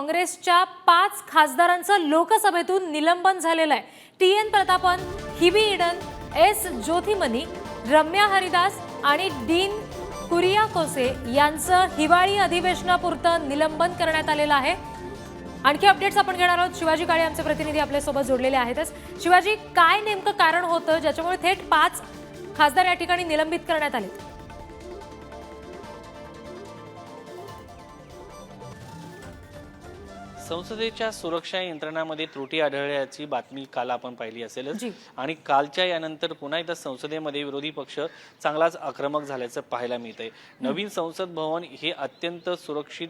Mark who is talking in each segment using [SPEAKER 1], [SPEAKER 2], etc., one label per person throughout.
[SPEAKER 1] काँग्रेसच्या पाच खासदारांचं लोकसभेतून निलंबन झालेलं आहे. T N Prathapan Hibi Eden S Jothimani Ramya Haridas आणि डीन कुरियाकोसे यांचं हिवाळी अधिवेशनापुरतं निलंबन करण्यात आलेलं आहे. आणखी अपडेट्स आपण घेणार आहोत. शिवाजी काळे आमचे प्रतिनिधी आपल्यासोबत जोडलेले आहेतच. शिवाजी काय नेमकं कारण होतं? ज्याच्यामुळे थेट पाच खासदार या ठिकाणी निलंबित करण्यात आले?
[SPEAKER 2] संसदेच्या सुरक्षा यंत्रणामध्ये त्रुटी आढळल्याची बातमी काल आपण पाहिली असेलच. आणि कालच्या यानंतर पुन्हा एकदा संसदेमध्ये विरोधी पक्ष चांगलाच आक्रमक झाल्याचं पाहायला मिळतंय. नवीन संसद भवन हे अत्यंत सुरक्षित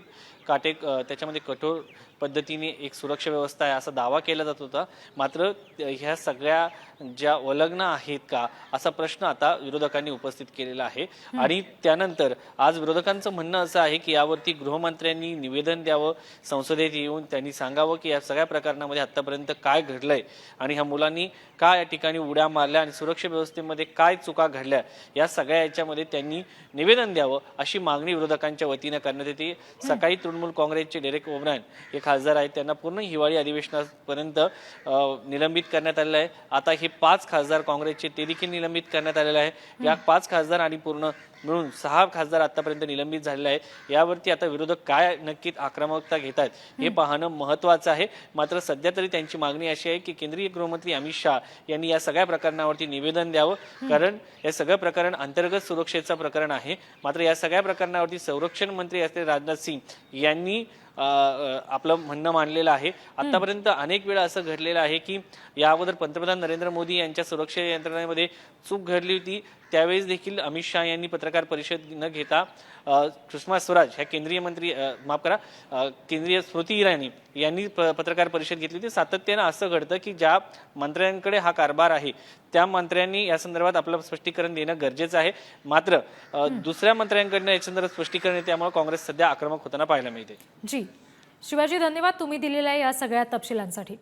[SPEAKER 2] काटे त्याच्यामध्ये कठोर पद्धतीने एक सुरक्षा व्यवस्था आहे असा दावा केला जात होता. मात्र ह्या सगळ्या ज्या वलग्न आहेत का असा प्रश्न आता विरोधकांनी उपस्थित केलेला आहे. आणि त्यानंतर आज विरोधकांचं म्हणणं असं आहे की यावरती गृहमंत्र्यांनी निवेदन द्यावं संसदेत येऊन त्यांनी सांगावं की या सगळ्या प्रकरणामध्ये आतापर्यंत काय घडलंय आणि ह्या मुलांनी काय या ठिकाणी उड्या मारल्या आणि सुरक्षा व्यवस्थेमध्ये काय चुका घडल्या या सगळ्या याच्यामध्ये त्यांनी निवेदन द्यावं अशी मागणी विरोधकांच्या वतीनं करण्यात येते. सकाळी तृणमूल काँग्रेसचे डेरेक ओब्रायन हे खासदार आहेत त्यांना पूर्ण हिवाळी अधिवेशनापर्यंत निलंबित करण्यात आलेलं आहे. आता हे पाच खासदार काँग्रेसचे ते देखील निलंबित करण्यात आलेलं आहे. या पाच खासदार आणि पूर्ण मिळून सहा खासदार आतापर्यंत निलंबित झालेले आहे यावरती आता विरोधक काय नक्कीच आक्रमकता घेत आहेत हे पाहणं महत्वाचं आहे. मात्र सध्या तरी त्यांची मागणी अशी आहे की केंद्रीय गृहमंत्री अमित शहा यांनी या सगळ्या प्रकरणावरती निवेदन द्यावं. कारण हे सगळं प्रकरण अंतर्गत सुरक्षेचं प्रकरण आहे. मात्र या सगळ्या प्रकरणावरती संरक्षण मंत्री असलेले राजनाथ सिंग यांनी आपलं म्हणणं मांडलेलं आहे. आतापर्यंत अनेक वेळा असं घडलेलं आहे की या अगोदर पंतप्रधान नरेंद्र मोदी यांच्या सुरक्षा यंत्रणेमध्ये चूक घडली होती. त्यावेळेस देखील अमित शहा यांनी पत्रकार परिषद न घेता सुषमा स्वराज ह्या केंद्रीय मंत्री माफ करा केंद्रीय स्मृती इराणी यांनी पत्रकार परिषद घेतली होती. सातत्यानं असं घडतं की ज्या मंत्र्यांकडे हा कारभार आहे त्या मंत्र्यांनी या संदर्भात आपलं स्पष्टीकरण देणं गरजेचं आहे. मात्र दुसऱ्या मंत्र्यांकडनं या संदर्भात स्पष्टीकरण त्यामुळे काँग्रेस सध्या आक्रमक होताना पाहायला मिळते.
[SPEAKER 1] जी. शिवाजी धन्यवाद. तुम्ही दिलेल्या या सगळ्या तपशिलांसाठी.